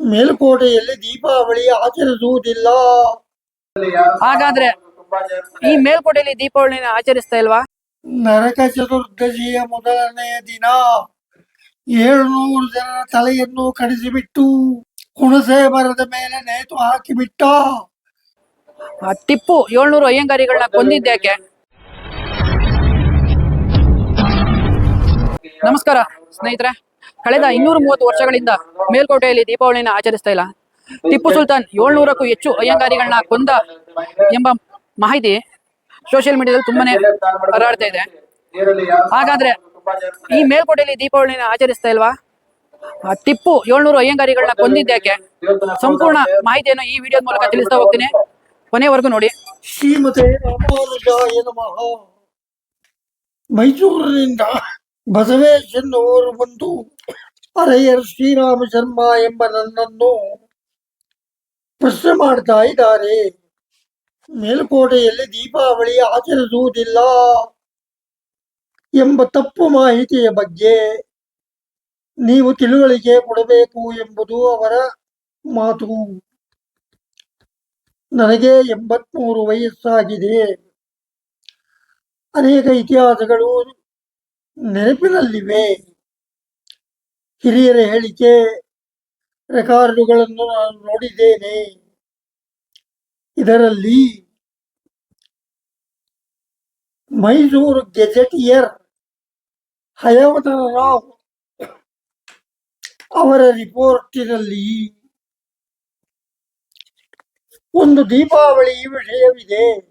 ಮೇಲುಕೋಟೆಯಲ್ಲಿ ದೀಪಾವಳಿ ಆಚರಿಸುವುದಿಲ್ಲ. ಹಾಗಾದ್ರೆ ಈ ಮೇಲ್ಕೋಟೆಯಲ್ಲಿ ದೀಪಾವಳಿನ ಆಚರಿಸ್ತಾ ಇಲ್ವಾ? ನರಕ ಚತುರ್ದಶಿಯ ಮೊದಲನೆಯ ದಿನ ಏಳುನೂರು ಜನರ ತಲೆಯನ್ನು ಕಡಿಸಿಬಿಟ್ಟು ಹುಣಸೆ ಮರದ ಮೇಲೆ ನೇತು ಹಾಕಿಬಿಟ್ಟ. ಆ ಟಿಪ್ಪು ಏಳ್ನೂರು ಅಯ್ಯಂಗಾರಿಗಳನ್ನ ಕೊಂದಿದ್ದಕ್ಕೆ ನಮಸ್ಕಾರ ಸ್ನೇಹಿತರೆ. ಕಳೆದ ಇನ್ನೂರ ಮೂವತ್ತು ವರ್ಷಗಳಿಂದ ಮೇಲ್ಕೋಟೆಯಲ್ಲಿ ದೀಪಾವಳಿಯನ್ನು ಆಚರಿಸ್ತಾ ಇಲ್ಲ. ಟಿಪ್ಪು ಸುಲ್ತಾನ್ ಏಳ್ನೂರಕ್ಕೂ ಹೆಚ್ಚು ಅಯ್ಯಂಗಾರಿಗಳನ್ನ ಕೊಂದ ಎಂಬ ಮಾಹಿತಿ ಸೋಷಿಯಲ್ ಮೀಡಿಯಾದಲ್ಲಿ ತುಂಬಾನೇ ಹರಾಡ್ತಾ ಇದೆ. ಹಾಗಾದ್ರೆ ಈ ಮೇಲ್ಕೋಟೆಯಲ್ಲಿ ದೀಪಾವಳಿಯನ್ನು ಆಚರಿಸ್ತಾ ಇಲ್ವಾ? ಟಿಪ್ಪು ಏಳ್ನೂರು ಅಯ್ಯಂಗಾರಿಗಳನ್ನ ಕೊಂದಿದ್ದಕ್ಕೆ ಸಂಪೂರ್ಣ ಮಾಹಿತಿಯನ್ನು ಈ ವಿಡಿಯೋದ ಮೂಲಕ ತಿಳಿಸ್ತಾ ಹೋಗ್ತೀನಿ. ಕೊನೆವರೆಗೂ ನೋಡಿ. ಮೈಸೂರಿನಿಂದ ಬಸವೇಶ್ ಎನ್ನುವರು ಬಂದು ಅರಯ್ಯರ್ ಶ್ರೀರಾಮ ಶರ್ಮ ಎಂಬ ನನ್ನನ್ನು ಪ್ರಶ್ನೆ ಮಾಡ್ತಾ ಇದ್ದಾರೆ. ಮೇಲುಕೋಟೆಯಲ್ಲಿ ದೀಪಾವಳಿ ಆಚರಿಸುವುದಿಲ್ಲ ಎಂಬ ತಪ್ಪು ಮಾಹಿತಿಯ ಬಗ್ಗೆ ನೀವು ತಿಳುವಳಿಕೆ ಕೊಡಬೇಕು ಎಂಬುದು ಅವರ ಮಾತು. ನನಗೆ ಎಂಬತ್ಮೂರು ವಯಸ್ಸಾಗಿದೆ. ಅನೇಕ ಇತಿಹಾಸಗಳು ನೆನಪಿನಲ್ಲಿವೆ. ಹಿರಿಯರ ಹೇಳಿಕೆ ರೆಕಾರ್ಡುಗಳನ್ನು ನಾನು ನೋಡಿದ್ದೇನೆ. ಇದರಲ್ಲಿ ಮೈಸೂರು ಗೆಜೆಟಿಯರ್ ಹಯವತನ ರಾವ್ ಅವರ ರಿಪೋರ್ಟಿನಲ್ಲಿ ಒಂದು ದೀಪಾವಳಿ ವಿಷಯವಿದೆ.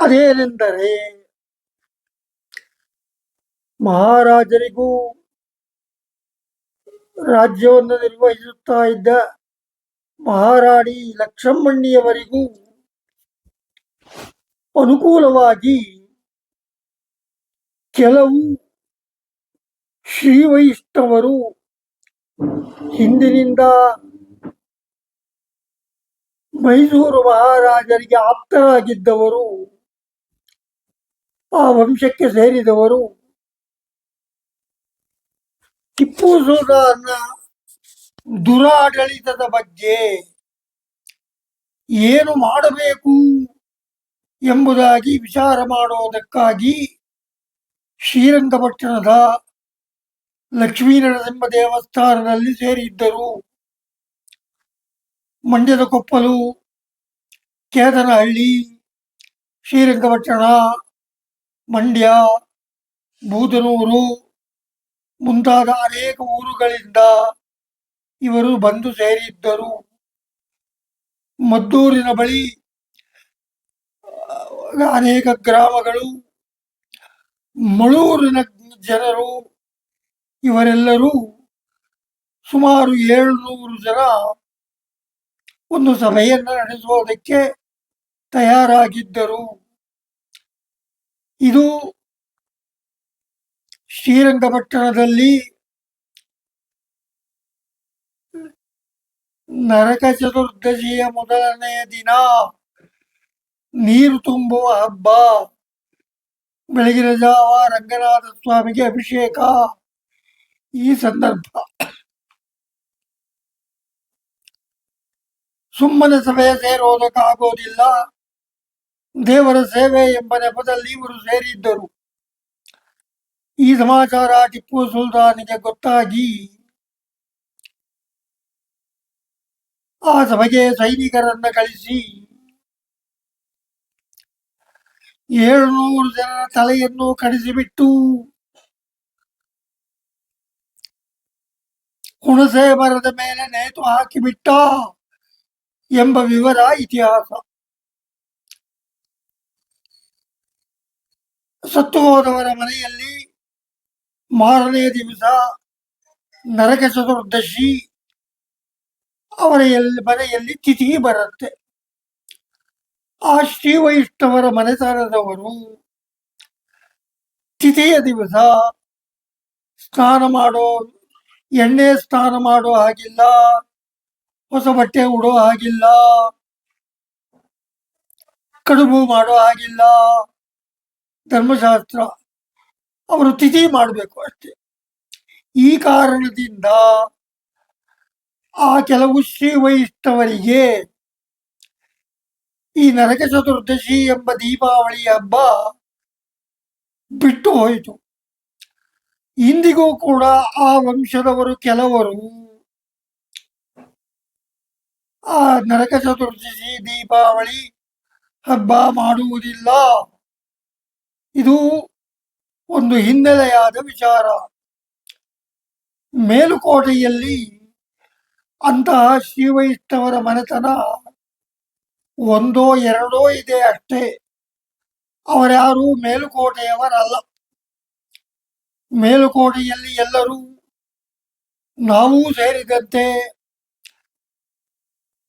ಅದೇನೆಂದರೆ ಮಹಾರಾಜರಿಗೂ ರಾಜ್ಯವನ್ನು ನಿರ್ವಹಿಸುತ್ತಾ ಇದ್ದ ಮಹಾರಾಣಿ ಲಕ್ಷ್ಮಣ್ಣಿಯವರಿಗೂ ಅನುಕೂಲವಾಗಿ ಕೆಲವು ಶ್ರೀವೈಷ್ಣವರು ಹಿಂದಿನಿಂದ ಮೈಸೂರು ಮಹಾರಾಜರಿಗೆ ಆಪ್ತರಾಗಿದ್ದವರು ಆ ವಂಶಕ್ಕೆ ಸೇರಿದವರು ಟಿಪ್ಪು ಸುಲ್ತಾನ್ನ ದುರಾಡಳಿತದ ಬಗ್ಗೆ ಏನು ಮಾಡಬೇಕು ಎಂಬುದಾಗಿ ವಿಚಾರ ಮಾಡುವುದಕ್ಕಾಗಿ ಶ್ರೀರಂಗಪಟ್ಟಣದ ಲಕ್ಷ್ಮೀನರಸಿಂಹ ದೇವಸ್ಥಾನದಲ್ಲಿ ಸೇರಿದ್ದರು. ಮಂಡ್ಯದ ಕೊಪ್ಪಲು ಕೇತನಹಳ್ಳಿ ಶ್ರೀರಂಗಪಟ್ಟಣ ಮಂಡ್ಯ, ಬೂದನೂರು ಮುಂತಾದ ಅನೇಕ ಊರುಗಳಿಂದ ಇವರು ಬಂದು ಸೇರಿದ್ದರು. ಮದ್ದೂರಿನ ಬಳಿ ಅನೇಕ ಗ್ರಾಮಗಳು, ಮಳೂರಿನ ಜನರು, ಇವರೆಲ್ಲರೂ ಸುಮಾರು ಏಳುನೂರು ಜನ ಒಂದು ಸಭೆಯನ್ನು ನಡೆಸುವುದಕ್ಕೆ ತಯಾರಾಗಿದ್ದರು. ಇದು ಶ್ರೀರಂಗಪಟ್ಟಣದಲ್ಲಿ ನರಕ ಚತುರ್ದಶಿಯ ಮೊದಲನೆಯ ದಿನ ನೀರು ತುಂಬುವ ಹಬ್ಬ. ಬೆಳಗಿನ ಜಾವ ರಂಗನಾಥ ಸ್ವಾಮಿಗೆ ಅಭಿಷೇಕ. ಈ ಸಂದರ್ಭ ಸುಮ್ಮನೆ ಸಭೆಯ ಸೇರೋದಕ್ಕಾಗೋದಿಲ್ಲ. ದೇವರ ಸೇವೆ ಎಂಬ ನೆಪದಲ್ಲಿ ಇವರು ಸೇರಿದ್ದರು. ಈ ಸಮಾಚಾರ ಟಿಪ್ಪು ಸುಲ್ತಾನಿಗೆ ಗೊತ್ತಾಗಿ, ಆ ಸಭೆಗೆ ಸೈನಿಕರನ್ನ ಕಳಿಸಿ ಏಳುನೂರು ಜನರ ತಲೆಯನ್ನು ಕಡಿಸಿಬಿಟ್ಟು ಹುಣಸೆ ಮರದ ಮೇಲೆ ನೇತು ಹಾಕಿಬಿಟ್ಟ ಎಂಬ ವಿವರ ಇತಿಹಾಸ. ಸತ್ತು ಹೋದವರ ಮನೆಯಲ್ಲಿ ಮಾರನೇ ದಿವಸ ನರಕ ಚತುರ್ದಶಿ ಅವರ ಎಲ್ಲಿ ಮನೆಯಲ್ಲಿ ತಿಥಿ ಬರುತ್ತೆ. ಆ ಶ್ರೀ ವೈಷ್ಣವರ ಮನೆತನದವರು ತಿಥಿಯ ದಿವಸ ಸ್ನಾನ ಮಾಡೋ, ಎಣ್ಣೆ ಸ್ನಾನ ಮಾಡೋ ಹಾಗಿಲ್ಲ, ಹೊಸ ಬಟ್ಟೆ ಉಡೋ ಹಾಗಿಲ್ಲ, ಕಡುಬು ಮಾಡೋ ಹಾಗಿಲ್ಲ ಧರ್ಮಶಾಸ್ತ್ರ ಅವರು ತಿಥಿ ಮಾಡಬೇಕು ಅಷ್ಟೇ. ಈ ಕಾರಣದಿಂದ ಆ ಕೆಲವು ಶ್ರೀ ವೈಷ್ಣವರಿಗೆ ಈ ನರಕ ಚತುರ್ದಶಿ ಎಂಬ ದೀಪಾವಳಿ ಹಬ್ಬ ಬಿಟ್ಟು ಹೋಯಿತು. ಇಂದಿಗೂ ಕೂಡ ಆ ವಂಶದವರು ಕೆಲವರು ಆ ನರಕ ಚತುರ್ದಶಿ ದೀಪಾವಳಿ ಹಬ್ಬ ಮಾಡುವುದಿಲ್ಲ. ಇದು ಒಂದು ಹಿನ್ನೆಲೆಯಾದ ವಿಚಾರ. ಮೇಲುಕೋಟೆಯಲ್ಲಿ ಅಂತಹ ಶ್ರೀವೈಷ್ಣವರ ಮನೆತನ ಒಂದೋ ಎರಡೋ ಇದೆ ಅಷ್ಟೇ. ಅವರ್ಯಾರು ಮೇಲುಕೋಟೆಯವರಲ್ಲ. ಮೇಲುಕೋಟೆಯಲ್ಲಿ ಎಲ್ಲರೂ ನಾವೂ ಸೇರಿದಂತೆ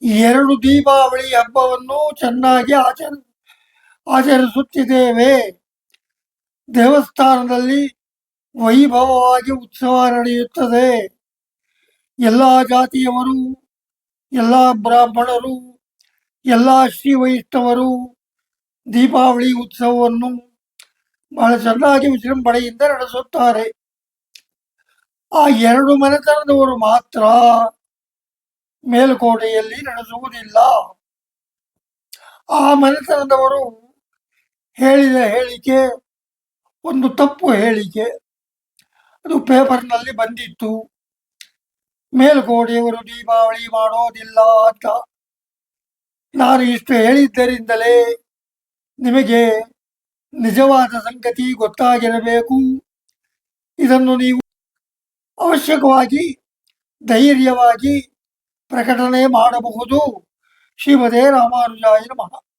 ಎರಡು ದೀಪಾವಳಿ ಹಬ್ಬವನ್ನು ಚೆನ್ನಾಗಿ ಆಚರ, ಆಚರಿಸುತ್ತಿದ್ದೇವೆ. ದೇವಸ್ಥಾನದಲ್ಲಿ ವೈಭವವಾಗಿ ಉತ್ಸವ ನಡೆಯುತ್ತದೆ. ಎಲ್ಲ ಜಾತಿಯವರು, ಎಲ್ಲ ಬ್ರಾಹ್ಮಣರು, ಎಲ್ಲ ಶ್ರೀ ವೈಷ್ಣವರು ದೀಪಾವಳಿ ಉತ್ಸವವನ್ನು ಬಹಳ ಚೆನ್ನಾಗಿ ವಿಜೃಂಭಣೆಯಿಂದ ನಡೆಸುತ್ತಾರೆ. ಆ ಎರಡು ಮನೆತನದವರು ಮಾತ್ರ ಮೇಲುಕೋಟೆಯಲ್ಲಿ ನಡೆಸುವುದಿಲ್ಲ. ಆ ಮನೆತನದವರು ಹೇಳಿದ ಹೇಳಿಕೆ ಒಂದು ತಪ್ಪು ಹೇಳಿಕೆ. ಅದು ಪೇಪರ್ನಲ್ಲಿ ಬಂದಿತ್ತು. ಮೇಲುಕೋಟೆಯವರು ದೀಪಾವಳಿ ಮಾಡೋದಿಲ್ಲ ಅಂತ. ನಾನು ಇಷ್ಟು ಹೇಳಿದ್ದರಿಂದಲೇ ನಿಮಗೆ ನಿಜವಾದ ಸಂಗತಿ ಗೊತ್ತಾಗಿರಬೇಕು. ಇದನ್ನು ನೀವು ಅವಶ್ಯಕವಾಗಿ, ಧೈರ್ಯವಾಗಿ ಪ್ರಕಟಣೆ ಮಾಡಬಹುದು. ಶ್ರೀಮದೇ ರಾಮಾನುಜಾಯ ನಮಃ.